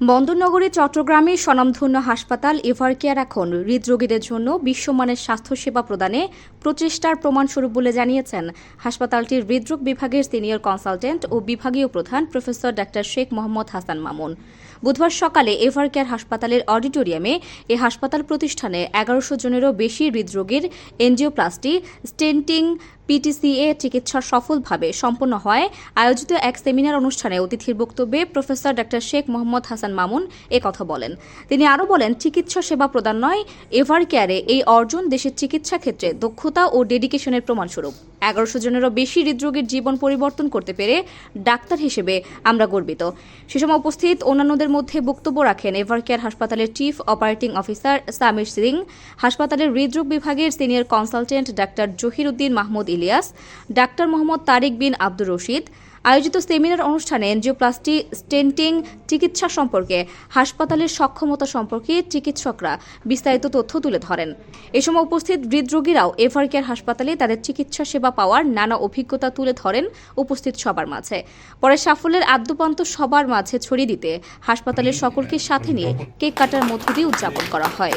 বন্দরনগরী চট্টগ্রামে স্বনামধন্য হাসপাতাল এভারকেয়ার এখন হৃদরোগীদের জন্য বিশ্বমানের স্বাস্থ্যসেবা প্রদানে প্রচেষ্টার প্রমাণস্বরূপ বলে জানিয়েছেন হাসপাতালটির হৃদরোগ বিভাগের সিনিয়র কনসালটেন্ট ও বিভাগীয় প্রধান প্রফেসর ডাক্তার শেখ মোহাম্মদ হাসান মামুন। বুধবার সকালে এভারকেয়ার হাসপাতালের অডিটোরিয়ামে এ হাসপাতাল প্রতিষ্ঠানে এগারোশো জনেরও বেশি হৃদরোগীর এনজিওপ্লাস্টি, স্টেন্টিং পিটিসিএ চিকিৎসা সফলভাবে সম্পন্ন হয় আয়োজিত এক সেমিনার অনুষ্ঠানে অতিথির বক্তব্যে প্রফেসর ডাক্তার শেখ মোহাম্মদ হাসান মামুন কথা বলেন। তিনি আরও বলেন, চিকিৎসা সেবা প্রদান নয়, এভার কেয়ারে এই অর্জন দেশের চিকিৎসা ক্ষেত্রে দক্ষতা ও ডেডিকেশনের প্রমাণস্বরূপ। এগারোশো জনেরও বেশি হৃদরোগীর জীবন পরিবর্তন করতে পেরে ডাক্তার হিসেবে আমরা গর্বিত। সে সময় উপস্থিত অন্যান্যদের মধ্যে বক্তব্য রাখেন এভার কেয়ার হাসপাতালের chief operating officer Samir Singh, হাসপাতালের হৃদরোগ বিভাগের সিনিয়র কনসালটেন্ট ডাক্তার জহির উদ্দিন মাহমুদ ইলিয়াস, ডাক্তার মোহাম্মদ তারিক বিন আব্দুর রশিদ। আয়োজিত সেমিনার অনুষ্ঠানে এনজিওপ্লাস্টি স্টেন্টিং চিকিৎসা সম্পর্কে, হাসপাতালের সক্ষমতা সম্পর্কে চিকিৎসকরা বিস্তারিত তথ্য তুলে ধরেন। এ সময় উপস্থিত হৃদরোগীরাও এভার কেয়ার হাসপাতালে তাদের চিকিৎসা সেবা পাওয়ার নানা অভিজ্ঞতা তুলে ধরেন উপস্থিত সবার মাঝে। পরে সাফল্যের আদ্যপান্ত সবার মাঝে ছড়িয়ে দিতে হাসপাতালের সকলকে সাথে নিয়ে কেক কাটার মধ্য দিয়ে উদযাপন করা হয়।